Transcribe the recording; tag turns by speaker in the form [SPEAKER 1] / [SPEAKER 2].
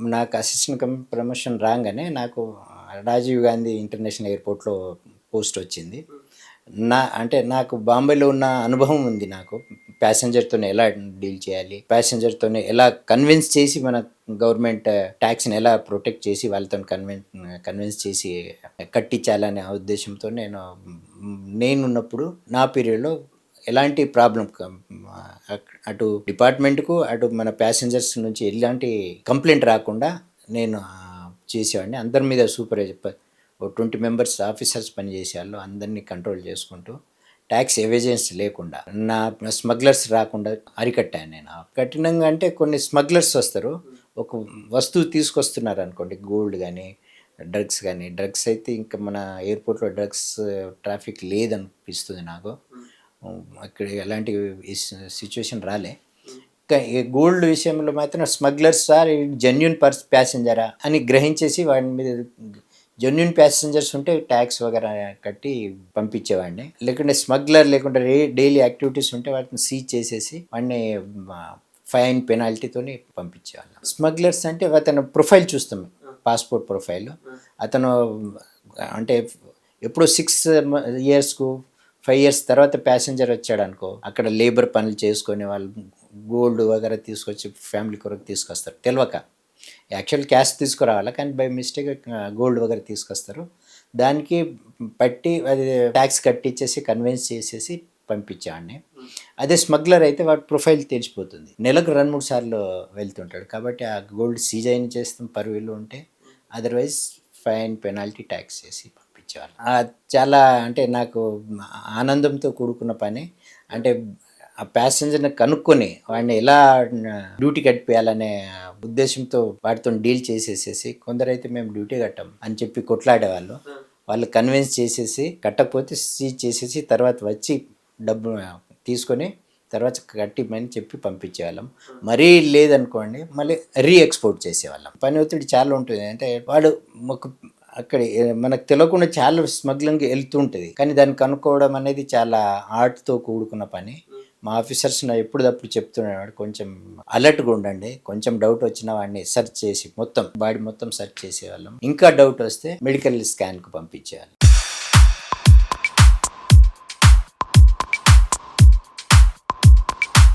[SPEAKER 1] నాకు assistant cum promotion రాగానే నాకు రాజీవ్ గాంధీ ఇంటర్నేషనల్ ఎయిర్పోర్ట్లో పోస్ట్ వచ్చింది. నా అంటే నాకు బాంబేలో ఉన్న అనుభవం ఉంది నాకు. ప్యాసింజర్తో ఎలా డీల్ చేయాలి ప్యాసింజర్తో ఎలా కన్విన్స్ చేసి మన గవర్నమెంట్ ట్యాక్స్ని ఎలా ప్రొటెక్ట్ చేసి వాళ్ళతో కన్విన్స్ కన్విన్స్ చేసి కట్టించాలనే ఉద్దేశంతో నేను నేనున్నప్పుడు నా పీరియడ్లో ఎలాంటి ప్రాబ్లం అటు డిపార్ట్మెంట్కు అటు మన ప్యాసింజర్స్ నుంచి ఎలాంటి కంప్లైంట్ రాకుండా నేను చేసేవాడిని. అందరి మీద సూపర్వైజర్ ఓ ట్వంటీ మెంబర్స్ ఆఫీసర్స్ పనిచేసేవాళ్ళు అందరినీ కంట్రోల్ చేసుకుంటూ ట్యాక్స్ ఎవేజెన్స్ లేకుండా నా స్మగ్లర్స్ రాకుండా అరికట్టాను నేను. కఠినంగా అంటే కొన్ని స్మగ్లర్స్ వస్తారు. ఒక వస్తువు తీసుకొస్తున్నారు అనుకోండి గోల్డ్ కానీ డ్రగ్స్ కానీ డ్రగ్స్ అయితే ఇంకా మన ఎయిర్పోర్ట్లో డ్రగ్స్ ట్రాఫిక్ లేదనిపిస్తుంది నాకు. అక్కడ ఎలాంటి సిచ్యువేషన్ రాలే. గోల్డ్ విషయంలో మాత్రం స్మగ్లర్స్ సార్ జెన్యున్ పర్స్ ప్యాసింజరా అని గ్రహించేసి వాడి మీద జెన్యున్ ప్యాసింజర్స్ ఉంటే ట్యాక్స్ వగేరా కట్టి పంపించేవాడిని. లేకుంటే స్మగ్లర్ లేకుంటే డైలీ యాక్టివిటీస్ ఉంటే వాటిని సీజ్ చేసేసి వాడిని ఫైన్ పెనాల్టీతోని పంపించేవాళ్ళం. స్మగ్లర్స్ అంటే అతను ప్రొఫైల్ చూస్తాం. Passport profile. అతను అంటే ఎప్పుడో సిక్స్ ఇయర్స్కు ఫైవ్ ఇయర్స్ తర్వాత ప్యాసింజర్ వచ్చాడు అనుకో అక్కడ లేబర్ పనులు చేసుకొని వాళ్ళు గోల్డ్ వగేరా తీసుకొచ్చి ఫ్యామిలీ కొరకు తీసుకొస్తారు. తెలియక యాక్చువల్ క్యాష్ తీసుకురావాలి కానీ బై మిస్టేక్ గోల్డ్ వగేరా తీసుకొస్తారు. దానికి పట్టి అది ట్యాక్స్ కట్టించేసి కన్విన్స్ చేసేసి పంపించేవాడిని. అదే స్మగ్లర్ అయితే వాడి ప్రొఫైల్ తెలిసిపోతుంది. నెలకు రెండు మూడు సార్లు వెళ్తుంటాడు. కాబట్టి ఆ గోల్డ్ సీజ్ అయిన చేస్తాం పరువులు ఉంటే అదర్వైజ్ ఫైన్ పెనాల్టీ ట్యాక్స్ చేసి ఆ, చాలా అంటే నాకు ఆనందంతో కూడుకున్న పని. అంటే ఆ ప్యాసింజర్ని కనుక్కొని వాడిని ఎలా డ్యూటీ కట్టిపోయాలనే ఉద్దేశంతో వాటితో డీల్ చేసేసేసి కొందరైతే మేము డ్యూటీ కట్టాం అని చెప్పి కొట్లాడేవాళ్ళు. వాళ్ళు కన్విన్స్ చేసేసి కట్టకపోతే సీజ్ చేసేసి తర్వాత వచ్చి డబ్బు తీసుకొని తర్వాత కట్టిమని చెప్పి పంపించేవాళ్ళం. మరీ లేదనుకోండి మళ్ళీ రీ ఎక్స్పోర్ట్ చేసేవాళ్ళం. పని ఒత్తిడి చాలా ఉంటుంది. అంటే వాడు ఒక అక్కడ మనకు తెలియకుండా చాలా స్మగ్లింగ్ వెళ్తుంటుంది. కానీ దాన్ని కనుక్కోవడం అనేది చాలా ఆర్ట్తో కూడుకున్న పని. మా ఆఫీసర్స్ నా ఎప్పుడప్పుడు చెప్తున్నాడు కొంచెం అలర్ట్గా ఉండండి. కొంచెం డౌట్ వచ్చిన వాడిని సెర్చ్ చేసి మొత్తం బాడీ మొత్తం సెర్చ్ చేసేవాళ్ళం. ఇంకా డౌట్ వస్తే మెడికల్ స్కాన్కు పంపించేవాళ్ళం.